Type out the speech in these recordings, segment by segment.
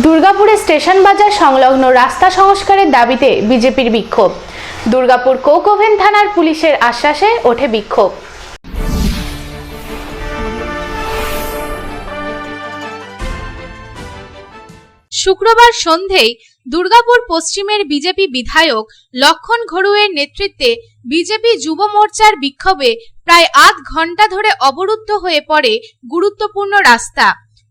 দুর্গাপুরে স্টেশন বাজার সংলগ্ন রাস্তা সংস্কারের দাবিতে বিজেপির বিক্ষোভ। দুর্গাপুর কোকোভেন থানার পুলিশের আশ্বাসে ওঠে বিক্ষোভ। শুক্রবার সন্ধেয় দুর্গাপুর পশ্চিমের বিজেপি বিধায়ক লক্ষণ ঘড়ুয়ের নেতৃত্বে বিজেপি যুব মোর্চার বিক্ষোভে প্রায় আধ ঘণ্টা ধরে অবরুদ্ধ হয়ে পড়ে গুরুত্বপূর্ণ রাস্তা।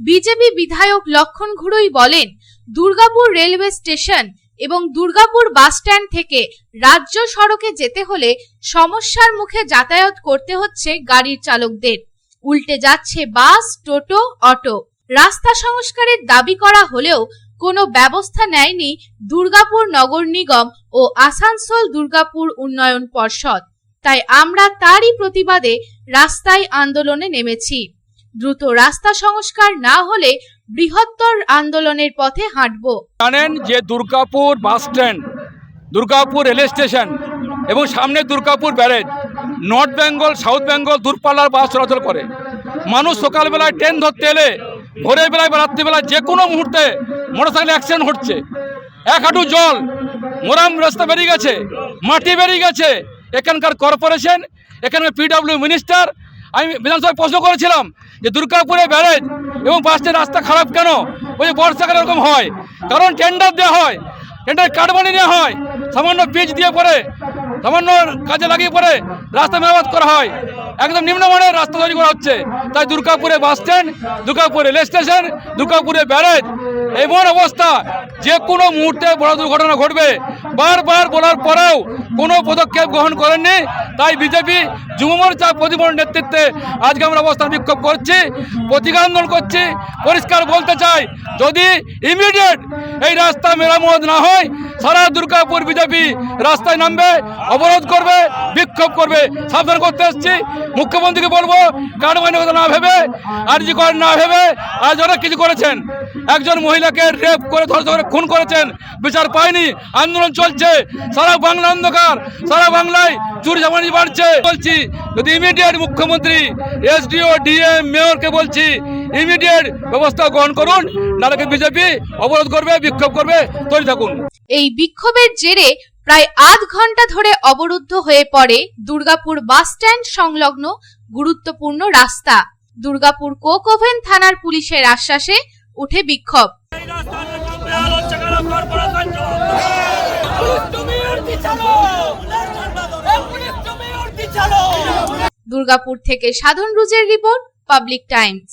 বিজেপি বিধায়ক লক্ষণ ঘুরুই বলেন, দুর্গাপুর রেলওয়ে স্টেশন এবং দুর্গাপুর বাস স্ট্যান্ড থেকে রাজ্য সড়কে যেতে হলে সমস্যার মুখে যাতায়াত করতে হচ্ছে গাড়ির চালকদের। উল্টে যাচ্ছে বাস, টোটো, অটো। রাস্তা সংস্কারের দাবি করা হলেও কোনো ব্যবস্থা নেয়নি দুর্গাপুর নগর নিগম ও আসানসোল দুর্গাপুর উন্নয়ন পর্ষদ। তাই আমরা তারই প্রতিবাদে রাস্তায় আন্দোলনে নেমেছি। দ্রুত রাস্তা সংস্কার না হলে বৃহত্তর আন্দোলনের পথে হাঁটব। জানেন যে Durgapur bus stand, Durgapur rail station এবং সামনে Durgapur barrage, north Bengal, south Bengal দূরপাল্লার বাস চলাচল করে। মানুষ সকালবেলায় ট্রেন ধরতে এলে ভোরের বেলায় বা রাত্রিবেলায় যে কোনো মুহূর্তে মোটরসাইকেল অ্যাক্সিডেন্ট ঘটছে এক হাঁটু জল, মোরাম রাস্তা বেরিয়ে গেছে, মাটি বেরিয়ে গেছে। এখানকার কর্পোরেশন, এখানকার পিডব্লিউ মিনিস্টার আমি বিধানসভায় প্রশ্ন করেছিলাম যে দুর্গাপুরে ব্যারেজ এবং বাসের রাস্তা খারাপ কেন? ওই যে বর্ষাকালে এরকম হয়। কারণ টেন্ডার দেওয়া হয় টেন্ডার কাটবানি নেওয়া হয়, সামান্য পিচ দিয়ে পরে, সামান্য কাজে লাগিয়ে পরে রাস্তা মেরামত করা হয়। একদম নিম্নমানের রাস্তা তৈরি করা হচ্ছে। তাই দুর্গাপুরে বাস স্ট্যান্ড দুর্গাপুরে রেল স্টেশন, দুর্গাপুরে ব্যারেজ এমন অবস্থা, যে কোনো মুহূর্তে বড় দুর্ঘটনা ঘটবে। বারবার বলার পরেও কোনো পদক্ষেপ গ্রহণ করেননি। তাই বিজেপি যুব মোর্চা প্রতিমর নেতৃত্বে আজকে আমরা অবস্থান বিক্ষোভ করছি প্রতিকার আন্দোলন করছি, পরিষ্কার বলতে চাই, যদি ইমিডিয়েট এই রাস্তা মেরামত না হয় সারা দুর্গাপুর বিজেপি রাস্তায় নামবে, অবরোধ করবে, বিক্ষোভ করবে। সাবধান করতে এসছি। মুখ্যমন্ত্রীকে বলব কারবানি কথা না ভেবে আরজি কর না ভেবে, আজ অনেক কিছু করেছেন। একজন মহিলাকে রেপ করে ধর্ষণ করে খুন করেছেন। বিচার পায়নি, আন্দোলন চলছে। সারা বাংলা অন্ধকার, সারা বাংলায় চুরি জামানি বাড়ছে। বলছি, যদি ইমিডিয়েট মুখ্যমন্ত্রী এসডিও ডিএম মেয়রকে বলছি ইমিডিয়েট ব্যবস্থা গ্রহণ করুন, নাহলে বিজেপি অবরোধ করবে, বিক্ষোভ করবে? তৈরি থাকুন। এই বিক্ষোভের জেরে প্রায় আধ ঘণ্টা ধরে অবরুদ্ধ হয়ে পড়ে দুর্গাপুর বাস স্ট্যান্ড সংলগ্ন গুরুত্বপূর্ণ রাস্তা। দুর্গাপুর কোকোভেন থানার পুলিশের আশ্বাসে উঠে বিক্ষোভ। দুর্গাপুর থেকে সাধন রুজের report, Public Times.